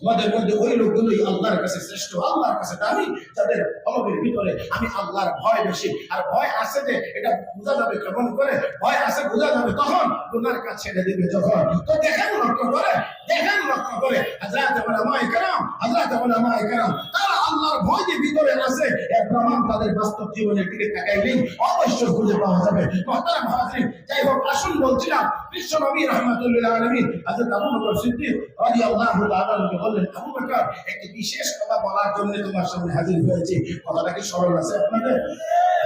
তোমাদের মধ্যে ওই লোকগুলোই আল্লাহর কাছে শ্রেষ্ঠ, আল্লাহর কাছে দামি, যাদের ভিতরে আমি আল্লাহর ভয় বেশি। আর ভয় আছে যে এটা বোঝা যাবে কেমন করে? ভয় আছে, বোঝা যাবে তখন গুনার কাজ ছেড়ে দিবে যখন। তো দেখেন লক্ষ্য করে, দেখেন লক্ষ্য করে। হাজরাত ওলামা ইকরাম হাজরাত আমায় ইকরাম তারা আল্লাহর ভয় যে ভিতরে আছে এর প্রমাণ তাদের বাস্তব জীবনের দিকে তাকাইলেই অবশ্যই খুঁজে পাওয়া যাবে। যাই হোক, আসুন বলছিলাম, বিশ্ব নবী রহমাতুল্লাহ আলমী আবু বকর সিদ্দিক রাদিয়াল্লাহু তাআলা আনহু বললেন, আবু বকর, একটি বিশেষ কথা বলার জন্য তোমার সামনে হাজির হয়েছে। কথাটা কি স্মরণ আছে আপনাদের?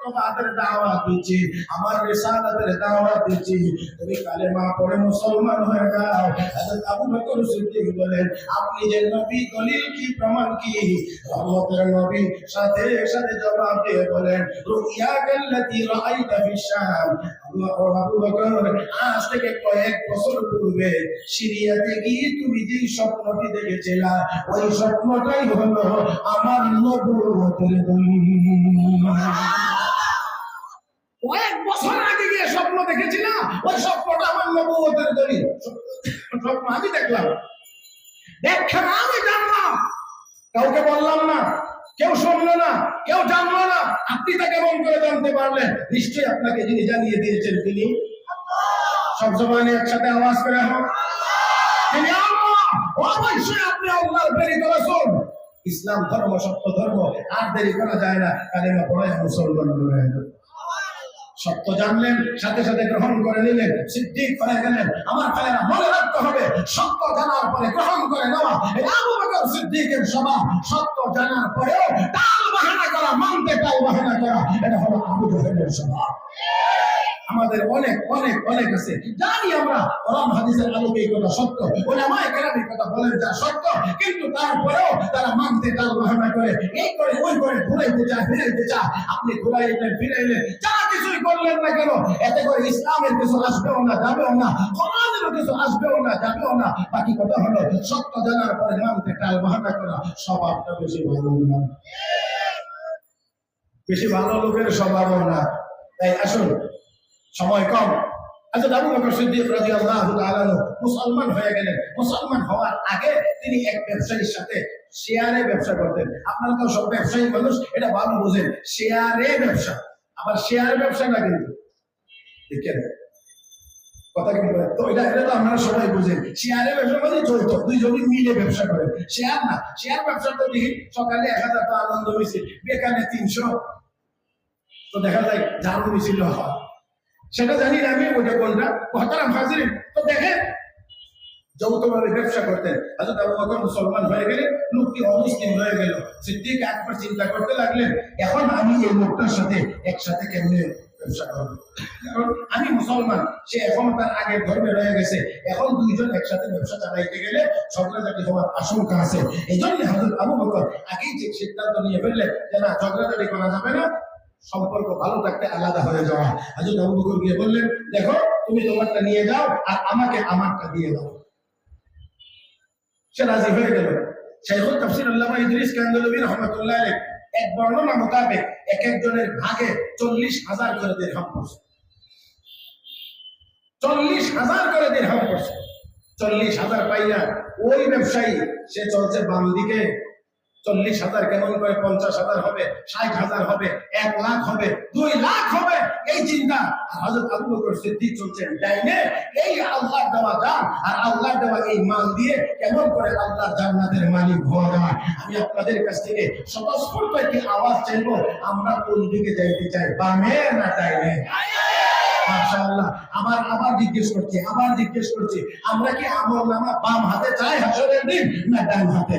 একত্ববাদের দাওয়াত দিচ্ছি, আমার রিসালাতের দাওয়াত দিচ্ছি। তুমি কালেমা পড়ে মুসলমান হয়ে যাও। হযরত আবু বকর সিদ্দিক বলেন, আপনি যে নবী, দলিল কি, প্রমাণ কি? নবী সাথে সাথে জবাব দিয়ে বলেন রাআইতা আজ থেকে কয়েক সিরিয়াতে গিয়ে তুমি যে স্বপ্নটি দেখেছিলা, ওই স্বপ্নটাই হলো আমার নবুয়তের কয়েক বছর আগে গিয়ে স্বপ্ন দেখেছিলাম ওই স্বপ্নটা আমার নবুয়তের দলিল স্বপ্ন আমি দেখলাম। দেখেন আমি জানলাম। কাউকে বললাম না, কেউ শুনলো না, কেউ জানলো না। আপনি তাকে মন করে জানতে পারলেন, নিশ্চয়ই আপনাকে যিনি জানিয়ে দিয়েছেন তিনি। সব সময় একসাথে আওয়াজ করে হোক তিনি আল্লাহ, অবশ্যই আপনি আল্লাহর প্রেরিত রাসূল। ইসলাম ধর্ম সত্য ধর্ম, আর দেরি করা যায় না। কালেমা পড়ে মুসলমান হয়ে যাবে। সত্য জানলেন, সাথে সাথে গ্রহণ করে নিলেন সিদ্ধিক হয়ে গেলেন। আমার ভাইয়েরা মনে রাখতে হবে, সত্য জানার পরে গ্রহণ করে নেওয়া এই আবু বকর সভা সত্য জানার পরেও টাল বাহানা করা, মানতে টাল বাহানা করা, এটা হলো আবু জাহেলের স্বভাব। আমাদের অনেক অনেক অনেক আছে। জানি আমরা কোরআন, হাদিসের আলোকে কথা সত্য। ওলামায়ে কেরামের কথা বলেন, যা সত্য। কিন্তু তারপরেও তারা মানতে টাল বাহানা করে, এই করে, ওই করে, ঘুরাইতে চায়, ফিরাইতে চায়। আপনি ঘুরাইলেন ফিরাইলেন যা কিছুই করলেন না কেন, এতে করে ইসলামের কিছু আসবেও না, যাবেও না কোরআনেরও কিছু আসবেও না, যাবেও না। বাকি কথা হলো, সত্য জানার পরে মানতে টাল বাহানা করা স্বভাবটা বেশি ভালো না। বেশি ভালো লোকের স্বভাবও না। তাই আসুন সময় কম। আচ্ছা আবু বকর সিদ্দিক রাদিয়াল্লাহু তাআলা মুসলমান হয়ে গেলেন। মুসলমান হওয়ার আগে তিনি এক ব্যবসায়ীর সাথে শেয়ারে ব্যবসা করতেন। আপনারা তো সব ব্যবসায়ী মানুষ, এটা ভালো বুঝেন। শেয়ারে ব্যবসা। আবার শেয়ার ব্যবসা না কিন্তু দেখেন। কথা কি বলে তো এটা এটা তো আপনারা সবাই বুঝেন। শেয়ারে ব্যবসা মানে চলতো দুইজনই মিলে ব্যবসা করে শেয়ার না। শেয়ার ব্যবসা তো দেখি সকালে এক হাজার টাকা আনন্দ মিছিল বেকানে তিনশো। তো দেখা যায় ঝাড়ু মিছিল হয়। সেটা জানি না, আমি ওটা কোনটা? মহতারাম হাজির তো দেখেন ব্যবসা করতেন। মুসলমান হয়ে গেলে, লোকটি হয়ে গেল। সিদ্দিক একবার চিন্তা করতে লাগলেন, এখন আমি এই লোকটার সাথে একসাথে কেমনে ব্যবসা করব? আমি মুসলমান, সে এখন তার আগের ধর্মে রয়ে গেছে। এখন দুইজন একসাথে ব্যবসা চালাইতে গেলে ঝগড়াঝাটি হওয়ার আশঙ্কা আছে। এই জন্য আবু বকর আগেই যে সিদ্ধান্ত নিয়ে ফেললেন যে না, ঝগড়াঝাটি করা যাবে না সম্পর্ক ভালো থাকতে আলাদা হয়ে যাওয়া। হাজর আবু গিয়ে বললেন, দেখো, তুমি তোমারটা নিয়ে যাও আর আমাকে আমারটা দিয়ে দাও। সে রাজি হয়ে গেল। শাইখুল তাফসীর আল্লামা ইদ্রিস রহমাতুল্লাহ এক বর্ণনা মোতাবেক এক একজনের ভাগে চল্লিশ হাজার করে দিরহাম পড়ছে। চল্লিশ হাজার করে দিরহাম পড়ছে। চল্লিশ হাজার পাইয়া ওই ব্যবসায়ী, সে চলছে বাম দিকে চল্লিশ হাজার কেমন করে পঞ্চাশ হাজার হবে, ষাট হাজার হবে, এক লাখ হবে, দুই লাখ হবে? এই চিন্তা। আর হযরত আবু বকর সিদ্দিক চলছেন ডাইনে। এই আল্লাহর দেওয়া দান আর আল্লাহর দেওয়া এই মাল দিয়ে কেমন করে আল্লাহর জান্নাতের মালিক হওয়া যায়? আমি আপনাদের কাছ থেকে স্বতঃস্ফূর্ত একটি আওয়াজ চাইব। আমরা কোন দিকে যাইতে চাই, বামে না ডাইনে? মাশাআল্লাহ। আবার জিজ্ঞেস করছি, আবার জিজ্ঞেস করছি, আমরা কি আমল নামা বাম হাতে চাই হাসরের দিন না ডান হাতে?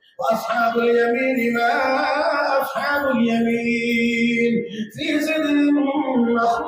وأصحاب اليمين ما أصحاب اليمين. في سدر مخضود